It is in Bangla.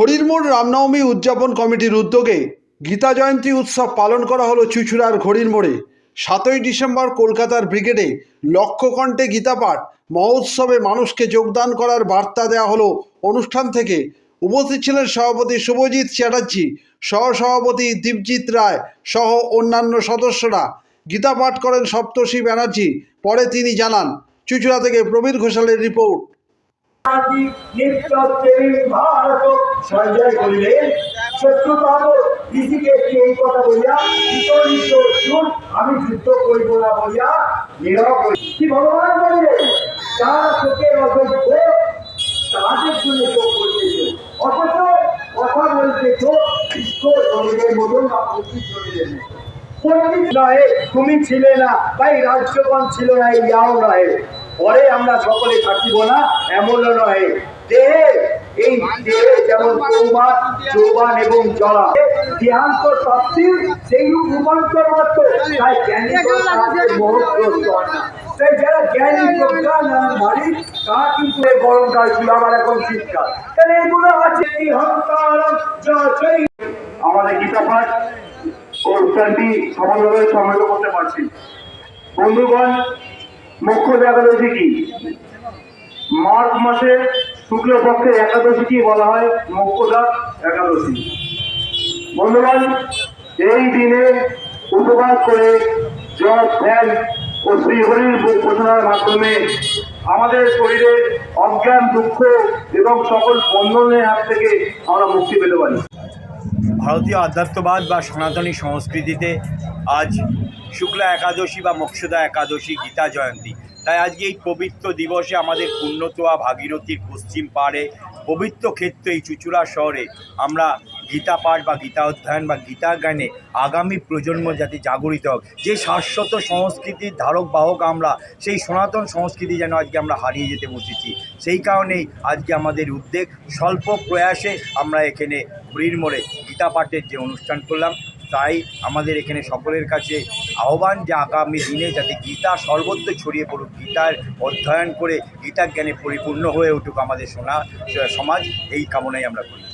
ঘড়িরমোড় রামনবমী উদযাপন কমিটির উদ্যোগে গীতা জয়ন্তী উৎসব পালন করা হলো চুচুড়ার ঘড়ির মোড়ে। সাতই ডিসেম্বর কলকাতার ব্রিগেডে লক্ষ্যকণ্ঠে গীতাপাঠ মহোৎসবে মানুষকে যোগদান করার বার্তা দেওয়া হলো অনুষ্ঠান থেকে। উপস্থিত ছিলেন সভাপতি শুভজিৎ চ্যাটার্জি, সহসভাপতি দীপজিৎ রায় সহ অন্যান্য সদস্যরা। গীতা পাঠ করেন সপ্তর্ষি ব্যানার্জি, পরে তিনি জানান, চুচুড়া থেকে প্রবীর ঘোষালের রিপোর্ট। আমি যুদ্ধ করিব না বলিয়া ভগবান বলিলেন? তার তাদের জন্য চোখ অথচ কথা তুমি ছিলে না, তাই রাজ্যগণ ছিল না, এই ইয়াও নহে পরে আমরা সকলে থাকিব না, এমনও নহে। দেহে, এই দেহে যেমন কৌমার যৌবান এবং জলা দেহান্ত প্রাপ্তির সেই রূপ রূপান্তর মাত্র, তাই জ্ঞানী আমার এখন আছে এই আমাদের বন্ধুগণ মুখ্য একাদশী কি? মার্চ মাসে শুক্লপক্ষের একাদশীকে বলা হয়? মুখ্যদা একাদশী। বন্ধুগণ, এই দিনে উপবাস করে জল ধ্যান ও শ্রীহরির ঘোষণার মাধ্যমে আমাদের শরীরে অজ্ঞান, দুঃখ এবং সকল বন্ধনের হাত থেকে আমরা মুক্তি পেতে পারি। ভারতীয় আধ্যাত্মবাদ বা সনাতনী সংস্কৃতিতে আজ শুক্লা একাদশী বা মোক্ষদা একাদশী, গীতা জয়ন্তী। তাই আজকে এই পবিত্র দিবসে আমাদের পুণ্যতোয়া ভাগীরথীর পশ্চিম পাড়ে পবিত্র ক্ষেত্র এই চুচুড়া শহরে আমরা গীতা পাঠ বা গীতা অধ্যয়ন বা গীতা জ্ঞানে আগামী প্রজন্ম যাতে জাগরিত হোক। যে শাশ্বত সংস্কৃতির ধারক বাহক আমরা, সেই সনাতন সংস্কৃতি যেন আজকে আমরা হারিয়ে যেতে বসেছি। সেই কারণেই আজকে আমাদের উদ্যোগ স্বল্প প্রয়াসে আমরা এখানে ঘুরির মোড়ে গীতা পাঠের যে অনুষ্ঠান করলাম তাই আমাদের এখানে সকলের কাছে আহ্বান যে আগামী দিনে যাতে গীতা সর্বত্র ছড়িয়ে পড়ুক, গীতার অধ্যয়ন করে গীতার জ্ঞানে পরিপূর্ণ হয়ে উঠুক আমাদের সোনা, সমাজ, এই কামনাই আমরা করি।